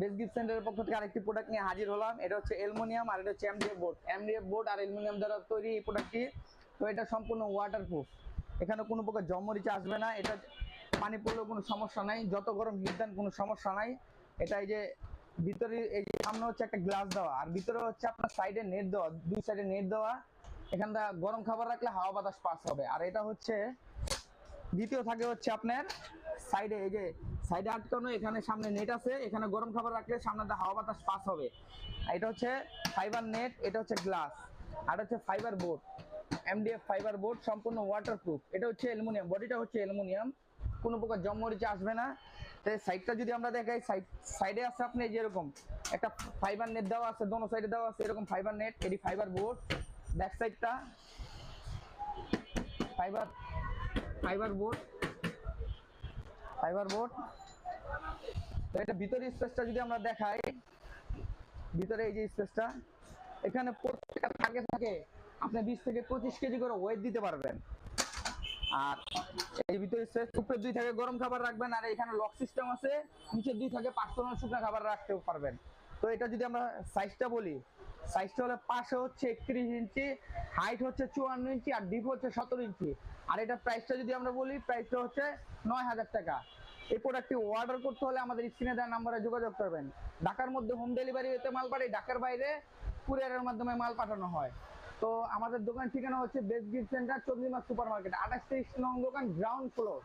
Base gift সেন্টারের পক্ষ থেকে আরেকটি প্রোডাক্ট নিয়ে হাজির হলাম। এটা হচ্ছে অ্যালুমিনিয়াম আর এটা হচ্ছে এমডিএফ বোর্ড এমডিএফ বোর্ড আর অ্যালুমিনিয়াম দ্বারা তৈরি এই প্রোডাক্টটি তো এটা সম্পূর্ণ ওয়াটারপ্রুফ এখানে কোনো প্রকার জমরিচা আসবে না। এটা পানি পড়লেও কোনো সমস্যা নাই। যত গরম হিট কোনো সমস্যা নাই। এটা এই যে ভিতরে, এই যে সামনে হচ্ছে একটা গ্লাস দেওয়া। আর ভিতরে হচ্ছে আপনার সাইডে নেট দেওয়া। দুই সাইডে নেট দেওয়া। এখানটা গরম খাবার রাখলে হাওয়া বাতাস পাস হবে। আর এটা হচ্ছে, দ্বিতীয় থাকে হচ্ছে আপনার সাইডে, এই যে সাইডে আটকানো, এখানে সামনে নেট আছে, এখানে গরম খাবার রাখলে সামনে হাওয়া বাতাস পাস হবে। এটা হচ্ছে ফাইবার নেট এটা হচ্ছে গ্লাস আর হচ্ছে fibre board MDF fibre board সম্পূর্ণ ওয়াটারপ্রুফ এটা হচ্ছে অ্যালুমিনিয়াম বডিটা হচ্ছে অ্যালুমিনিয়াম কোনো প্রকার জমরিচা আসবে না। তো সাইডটা যদি আমরা দেখাই সাইড সাইডে আছে আপনি যেরকম একটা ফাইবার নেট দেওয়া আছে, দোনো সাইডে দেওয়া আছে, এরকম ফাইবার নেট এটি ফাইবার বোর্ড ব্যাক সাইডটা fibre fibre board fibre board. তো এটা ভিতরে স্পেসটা যদি আমরা দেখাই, ভিতরে এই যে স্পেসটা, এখানে প্রত্যেকটা থাকে থাকে আপনি বিশ থেকে পঁচিশ কেজি করে ওয়েট দিতে পারবেন। আর এই ভিতরে স্পেস, উপরে দুই থাকে গরম খাবার রাখবেন, আর এখানে লক সিস্টেম আছে, নিচে দুই থাকে পার্সোনাল শুকনো খাবার রাখতে পারবেন। তো এটা যদি আমরা সাইজটা বলি সাইজটা হলে পাশে হচ্ছে একত্রিশ ইঞ্চি হাইট হচ্ছে চুয়ান্ন ইঞ্চি, আর ডিপ হচ্ছে সতেরো ইঞ্চি। আর এটা প্রাইসটা যদি আমরা বলি প্রাইসটা হচ্ছে নয় হাজার টাকা। এই প্রোডাক্টটি অর্ডার করতে হলে আমাদের স্ক্রিনে দেওয়া নাম্বারে যোগাযোগ করবেন। ঢাকার মধ্যে হোম ডেলিভারি হতে মাল পাঠাই ঢাকার বাইরে কুরিয়ারের মাধ্যমে মাল পাঠানো হয়। তো আমাদের দোকান ঠিকানা হচ্ছে best gift centre Chandrima super market আঠাশ তেইশ নং দোকান গ্রাউন্ড ফ্লোর